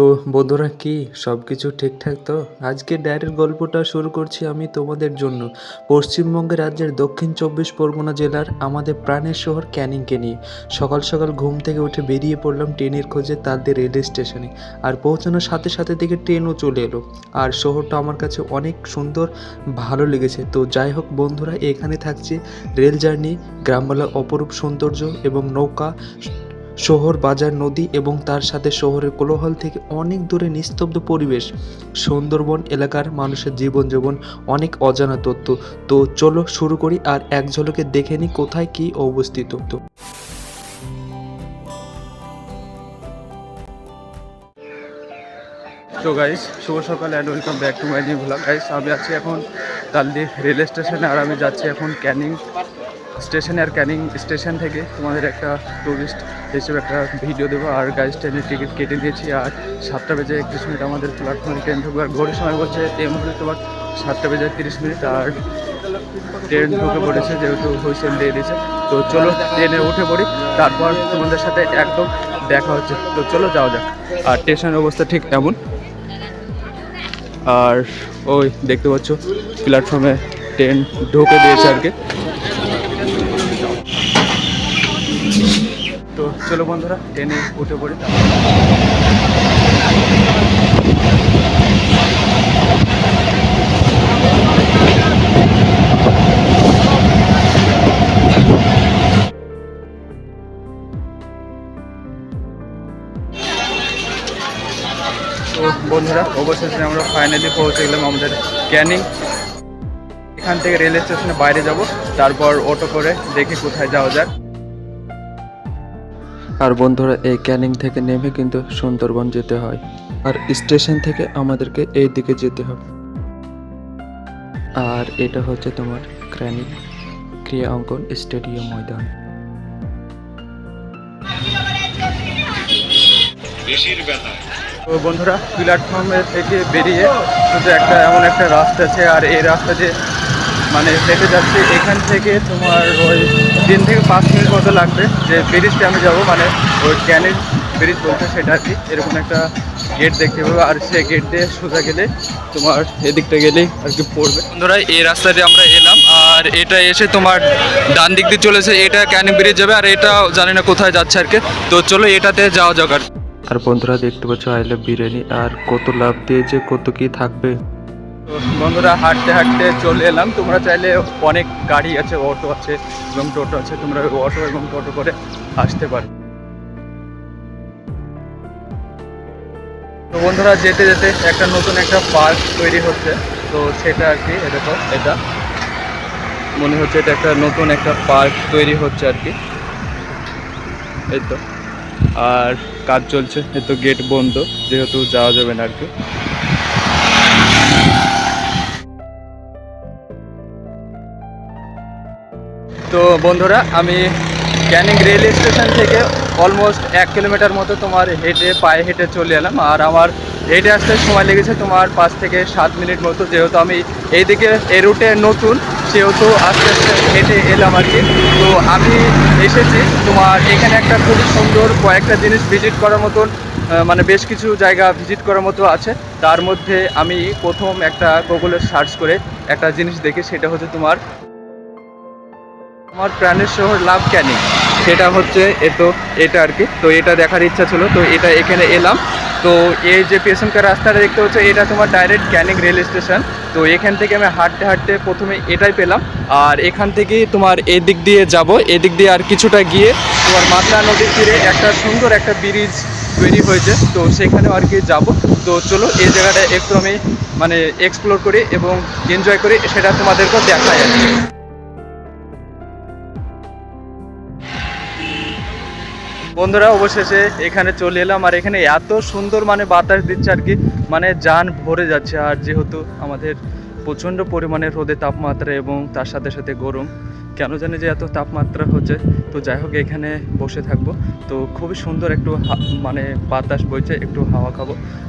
তো বন্ধুরা কি সব কিছু ঠিকঠাক তো? আজকে ডায়েরির গল্পটা শুরু করছি আমি তোমাদের জন্য। পশ্চিমবঙ্গের রাজ্যের দক্ষিণ চব্বিশ পরগনা জেলার আমাদের প্রাণের শহর ক্যানিংকে নিয়ে। সকাল সকাল ঘুম থেকে উঠে বেরিয়ে পড়লাম ট্রেনের খোঁজে তাদের রেল স্টেশনে। আর পৌঁছানোর সাথে সাথে দিকে ট্রেনও চলে এলো। আর শহরটা আমার কাছে অনেক সুন্দর, ভালো লেগেছে। তো যাই হোক বন্ধুরা, এখানে থাকছে রেল জার্নি গ্রামবালার অপরূপ সৌন্দর্য এবং নৌকা শহর, বাজার, নদী এবং তার সাথে শহরের কোলাহল থেকে অনেক দূরে নিস্তব্ধ পরিবেশ। সুন্দরবন এলাকার মানুষের জীবন জীবন অনেক অজানা তথ্য। তো চলো শুরু করি আর এক ঝলকে দেখে নিই কোথায় কি অবস্থিত। তো গাইস শুভ সকাল and welcome back to my new blog guys আমি আছি এখন তালদি রেল স্টেশনে আর আমি যাচ্ছি এখন ক্যানিং স্টেশনে আর ক্যানিং স্টেশন থেকে তোমাদের একটা টুরিস্ট হিসেবে একটা ভিডিও দেবো। আর গাইস ট্রেনের টিকিট কেটে দিয়েছি। আর সাতটা বেজে একত্রিশ মিনিট আমাদের প্ল্যাটফর্মে ট্রেন ঢুকবে। আর ঘড়ির সময় বলছে, এই মুহূর্তে তোমার সাতটা বেজে তিরিশ মিনিট। আর ট্রেন ঢুকে পড়েছে, যেহেতু হুইসেল দিয়ে দিয়েছে। তো চলো ট্রেনে উঠে পড়ি। তারপর তোমাদের সাথে একদম দেখা হচ্ছে। তো চলো, যাওয়া যাক। আর স্টেশনের অবস্থা ঠিক এমন। আর ওই দেখতে পাচ্ছ প্ল্যাটফর্মে ট্রেন ঢুকে দিয়েছে আর কি তো চলো বন্ধুরা, ট্রেনে উঠে পড়ি বন্ধুরা, অবশেষে আমরা ফাইনালি পৌঁছে গেলাম আমাদের ক্যানিং। এখান থেকে রেল স্টেশনে বাইরে যাব, তারপর অটো করে দেখি কোথায় যাওয়া যায়। আর বন্ধুরা, এই ক্যানিং থেকে নেমে কিন্তু সুন্দরবন যেতে হয়। আর স্টেশন থেকে আমাদেরকে এই দিকে যেতে হবে। আর এটা হচ্ছে তোমার ক্র্যানিক ক্রিয়া অঙ্কন স্টেডিয়াম ময়দান। বন্ধুরা প্ল্যাটফর্মের থেকে বেরিয়ে শুধু একটা এমন একটা রাস্তা আছে, আর এই রাস্তা দিয়ে মানে হেঁটে যাচ্ছে এখান থেকে তোমার ওই তিন থেকে পাঁচ মিনিট মতো লাগবে। যে ব্রিজটা আমি যাব মানে ওই ক্যানের ব্রিজ বলতে সেটা আর কি। এরকম একটা গেট দেখতে পাবো আর সে গেট দিয়ে সোজা গেলে তোমার এদিকটা গেলেই আর কি পড়বে। বন্ধুরা এই রাস্তা দিয়ে আমরা এলাম আর এটা এসে তোমার ডান দিক দিয়ে চলেছে। এটা ক্যানিং ব্রিজ যাবে আর এটা জানি না কোথায় যাচ্ছে আর কি। তো চলো এটাতে যাওয়া যাক আর আর বন্ধুরা দেখতে পাচ্ছ আই লাভ বিরিয়ানি আর কত লাভ দিয়েছে কত কি থাকবে। বন্ধুরা, হাঁটতে হাঁটতে চলে এলাম। তোমরা চাইলে অনেক গাড়ি আছে অটো আছে এবং টোটো আছে। তোমরা অটো এবং টোটো করে আসতে পারো। তো বন্ধুরা, যেতে যেতে একটা নতুন একটা পার্ক তৈরি হচ্ছে। তো সেটা আর কি দেখো, এটা। মনে হচ্ছে এটা একটা নতুন একটা পার্ক তৈরি হচ্ছে আর কি। এই তো। আর কাজ চলছে, এই তো গেট বন্ধ, যেহেতু যাওয়া যাবে না আর কি। তো বন্ধুরা, আমি ক্যানিং রেল স্টেশন থেকে অলমোস্ট এক কিলোমিটার মতো তোমার হেঁটে, পায়ে হেঁটে চলে এলাম। আর আমার হেঁটে আসতে সময় লেগেছে তোমার পাঁচ থেকে সাত মিনিট মতো, যেহেতু আমি এইদিকে এই রুটে নতুন, সেহেতু আস্তে আস্তে হেঁটে এলাম আর কি। তো আমি এসেছি তোমার এখানে একটা খুবই সুন্দর কয়েকটা জিনিস ভিজিট করার মতন মানে বেশ কিছু জায়গা ভিজিট করার মতো আছে। তার মধ্যে আমি প্রথম একটা গুগলে সার্চ করে একটা জিনিস দেখি, সেটা হচ্ছে তোমার আমার প্রাণের শহর লাভ ক্যানিং সেটা হচ্ছে এতো এটা আর কি। তো এটা দেখার ইচ্ছা ছিল, তো এটা এখানে এলাম। তো এই যে পেছনকার রাস্তাটা দেখতে হচ্ছে, এটা তোমার ডাইরেক্ট ক্যানিং রেল স্টেশন তো এখান থেকে আমি হাঁটতে হাঁটতে প্রথমে এটাই পেলাম। আর এখান থেকে তোমার এদিক দিয়ে যাব। এদিক দিয়ে আর কিছুটা গিয়ে তোমার মাতলা নদীর তীরে একটা সুন্দর একটা ব্রিজ তৈরি হয়েছে। তো সেখানেও আর কি যাব। তো চলো, এই জায়গাটা একটু আমি মানে এক্সপ্লোর করি এবং এনজয় করি, সেটা তোমাদেরকেও দেখাই আর কি। বন্ধুরা, অবশেষে এখানে চলে এলাম আর এখানে এত সুন্দর মানে বাতাস দিচ্ছে আর কি মানে যান ভরে যাচ্ছে। আর যেহেতু আমাদের প্রচণ্ড পরিমাণে রোদে তাপমাত্রা এবং তার সাথে সাথে গরম, কেন জানি যে এত তাপমাত্রা হচ্ছে। তো যাই হোক, এখানে বসে থাকব। তো খুবই সুন্দর একটু মানে বাতাস বইছে, একটু হাওয়া খাব।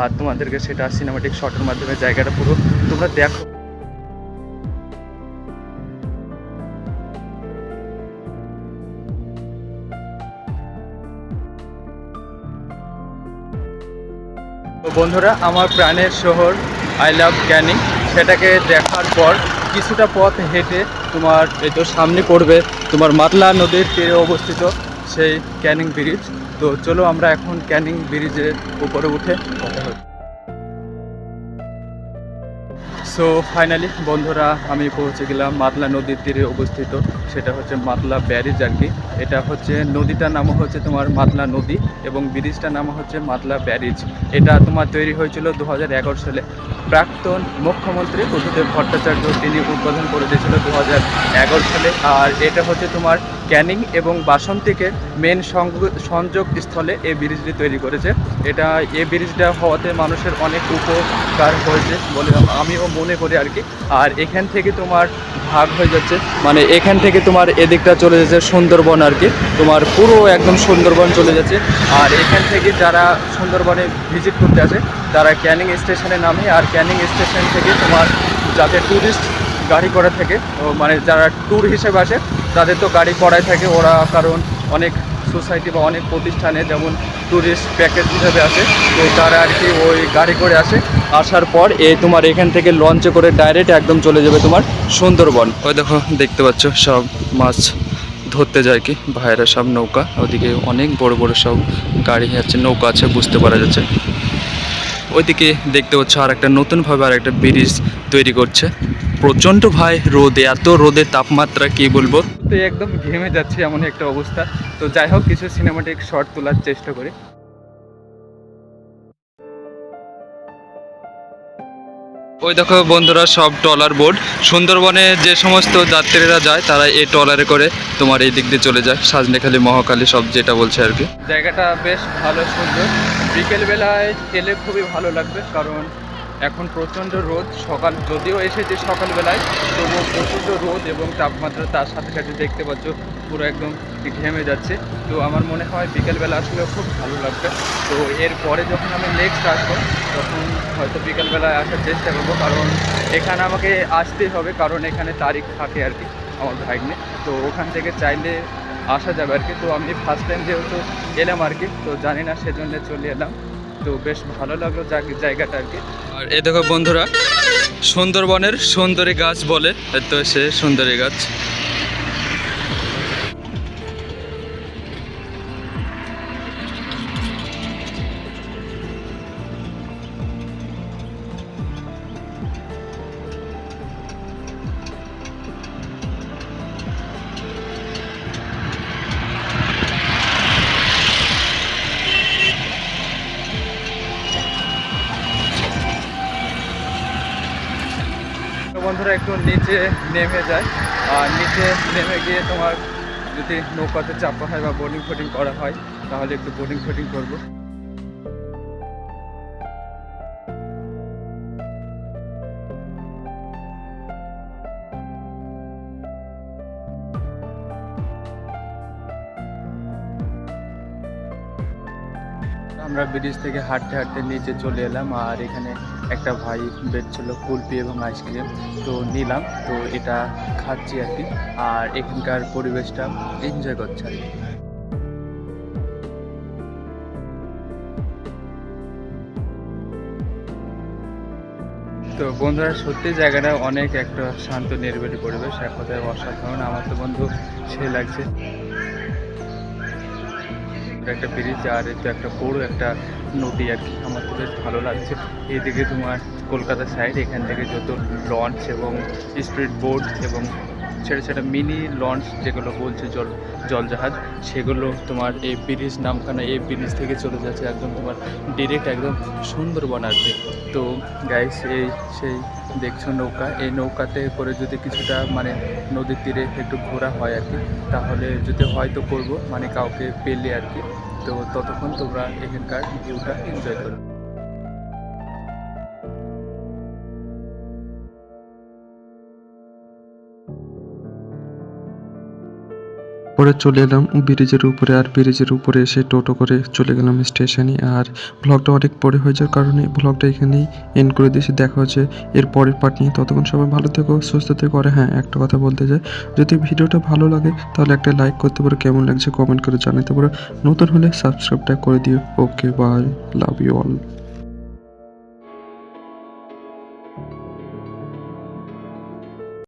আর তোমাদেরকে সেটা সিনেমাটিক শটের মাধ্যমে জায়গাটা পুরো তোমরা দেখো। বন্ধুরা, আমার প্রাণের শহর আই লাভ ক্যানিং সেটাকে দেখার পর কিছুটা পথ হেঁটে তোমার এই তো সামনে পড়বে তোমার মাতলা নদীর তীরে অবস্থিত সেই ক্যানিং ব্রিজ তো চলো আমরা এখন ক্যানিং ব্রিজের উপরে উঠে কথা সো ফাইনালি বন্ধুরা, আমি পৌঁছে গেলাম মাতলা নদীর তীরে অবস্থিত। সেটা হচ্ছে মাতলা ব্যারিজ আর কি। এটা হচ্ছে নদীটার নাম হচ্ছে তোমার মাতলা নদী এবং ব্রিজটার নাম হচ্ছে মাতলা ব্যারিজ। এটা তোমার তৈরি হয়েছিল দু হাজার এগারো সালে। প্রাক্তন মুখ্যমন্ত্রী বুদ্ধদেব ভট্টাচার্য, তিনি উদ্বোধন করে দিয়েছিল দু হাজার এগারো সালে। আর এটা হচ্ছে তোমার ক্যানিং এবং বাসন্তীকে মেন সংযোগ স্থলে এই ব্রিজটি তৈরি করেছে। এটা, এই ব্রিজটা হওয়াতে মানুষের অনেক উপকার হয়েছে বলে আমিও মনে করি আর কি। আর এখান থেকে তোমার ভাগ হয়ে যাচ্ছে। মানে এখান থেকে তোমার এদিকটা চলে যাচ্ছে সুন্দরবন আর কি। তোমার পুরো একদম সুন্দরবন চলে যাচ্ছে। আর এখান থেকে যারা সুন্দরবনে ভিজিট করতে আসে, তারা ক্যানিং স্টেশনে নামে। আর ক্যানিং স্টেশন থেকে তোমার যাতে ট্যুরিস্ট গাড়ি করা থাকে মানে যারা ট্যুর হিসেবে আসে, তাদের তো গাড়ি করাই থাকে। ওরা কারণ অনেক সোসাইটি বা অনেক প্রতিষ্ঠানে যেমন ট্যুরিস্ট প্যাকেজ হিসাবে আসে, তো তারা আর কি ওই গাড়ি করে আসে। আসার পর এ তোমার এখান থেকে লঞ্চে করে ডাইরেক্ট একদম চলে যাবে তোমার সুন্দরবন। ওই দেখো, দেখতে পাচ্ছ সব মাছ ধরতে যায় কি, ভাইয়েরা সব নৌকা, ওদিকে অনেক বড় বড় সব গাড়ি আছে, নৌকা আছে, বুঝতে পারা যাচ্ছে। ওইদিকে দেখতে পাচ্ছ আর একটা নতুনভাবে আর একটা ব্রিজ তৈরি করছে। প্রচণ্ড ভাই রোদে এত রোদের তাপমাত্রা কি বলব? তো একদম ঘেমে যাচ্ছে এমন একটা অবস্থা। তো যাই হোক কিছু সিনেমাটিক শট তোলার চেষ্টা করি। ওই দেখো বন্ধুরা সব ট্রলার বোর্ড সুন্দরবনে যে সমস্ত যাত্রীরা যায় তারা এই ট্রলারে করে তোমার এই দিক দিয়ে চলে যায়। সাজনেখালি মহাকালী সব যেটা বলছে আর কি। জায়গাটা বেশ ভালো সুন্দর। বিকেলবেলায় এলে খুবই ভালো লাগবে কারণ এখন প্রচণ্ড রোদ, সকাল যদিও এসেছে সকালবেলায়, তবুও প্রচণ্ড রোদ এবং তাপমাত্রা তার সাথে সাথে দেখতে পাচ্ছ পুরো একদম ঘেমে যাচ্ছে। তো আমার মনে হয় বিকেলবেলা আসলেও খুব ভালো লাগবে। তো এরপরে যখন আমি নেক্সট আসব, তখন হয়তো বিকেলবেলায় আসার চেষ্টা করব, কারণ এখানে আমাকে আসতেই হবে, কারণ এখানে তারিখ থাকে আর কি আমার ভাগ্নে। তো ওখান থেকে চাইলে আসা যাবে আর কি। তো আমি ফার্স্ট টাইম যেহেতু এলাম আর কি, তো জানি না সেজন্য চলে এলাম। তো বেশ ভালো লাগল জায়গাটা আর কি। আর এ দেখো বন্ধুরা, সুন্দরবনের সুন্দরী গাছ বলে তো সে সুন্দরী গাছ। বন্ধুরা একটু নিচে নেমে যায়। আর নিচে নেমে গিয়ে তোমার যদি নৌকাতে চাপা হয় বা বোটিং ফোটিং করা হয়, তাহলে একটু বোটিং ফোটিং করব। আমরা ব্রিজ থেকে হাঁটতে হাঁটতে নিচে চলে এলাম আর এখানে একটা ভাই বেচছিল কুলপি এবং আইসক্রিম। তো নিলাম, তো এটা খাচ্ছি আর কি। আর এখানকার পরিবেশটা এনজয় করছে আর কি। তো বন্ধুরা, সত্যি জায়গাটা অনেক একটা শান্ত, নিরিবিলি পরিবেশ। এক কথায় অসাধারণ। আমার তো বন্ধু সে লাগছে। এটা একটা ব্রিজ আর এতে একটা বড় একটা নদী আর কি। আমার তো বেশ ভালো লাগছে। এদিকে তোমার কলকাতা সাইড এখান থেকে যত লঞ্চ এবং স্পিড বোট এবং ছেড়ে ছেড়ে মিনি লঞ্চ যেগুলো বলছে জল, জলজাহাজ, সেগুলো তোমার এই ব্রিজ নামখানা এই ব্রিজ থেকে চলে যাচ্ছে একদম তোমার ডিরেক্ট একদম সুন্দরবন কি। তো গাইস এই সেই দেখছ নৌকা। এই নৌকাতে করে যদি কিছুটা মানে নদীর তীরে একটু ঘোরা হয় আর কি, তাহলে যদি হয়তো করব মানে কাউকে পেলে আর কি। তো ততক্ষণ তোমরা এখানকার ভিউটা এনজয় করো। পরে চলে এলাম ব্রিজের উপরে আর ব্রিজের উপরে এসে টোটো করে চলে গেলাম স্টেশনে। আর ব্লগটা অনেক পরে হয়ে যাওয়ার কারণে ব্লগটা এখানেই এন্ড করে দিয়েছি। দেখা হচ্ছে এর পরের পার্ট নিয়ে। ততক্ষণ সবাই ভালো থেকো, সুস্থ থেকো। আর হ্যাঁ একটা কথা বলতে চাই, যদি ভিডিওটা ভালো লাগে, তাহলে একটা লাইক করতে পারো। কেমন লাগছে কমেন্ট করে জানাতে পারো। নতুন হলে সাবস্ক্রাইবটা করে দিও। Okay bye love you all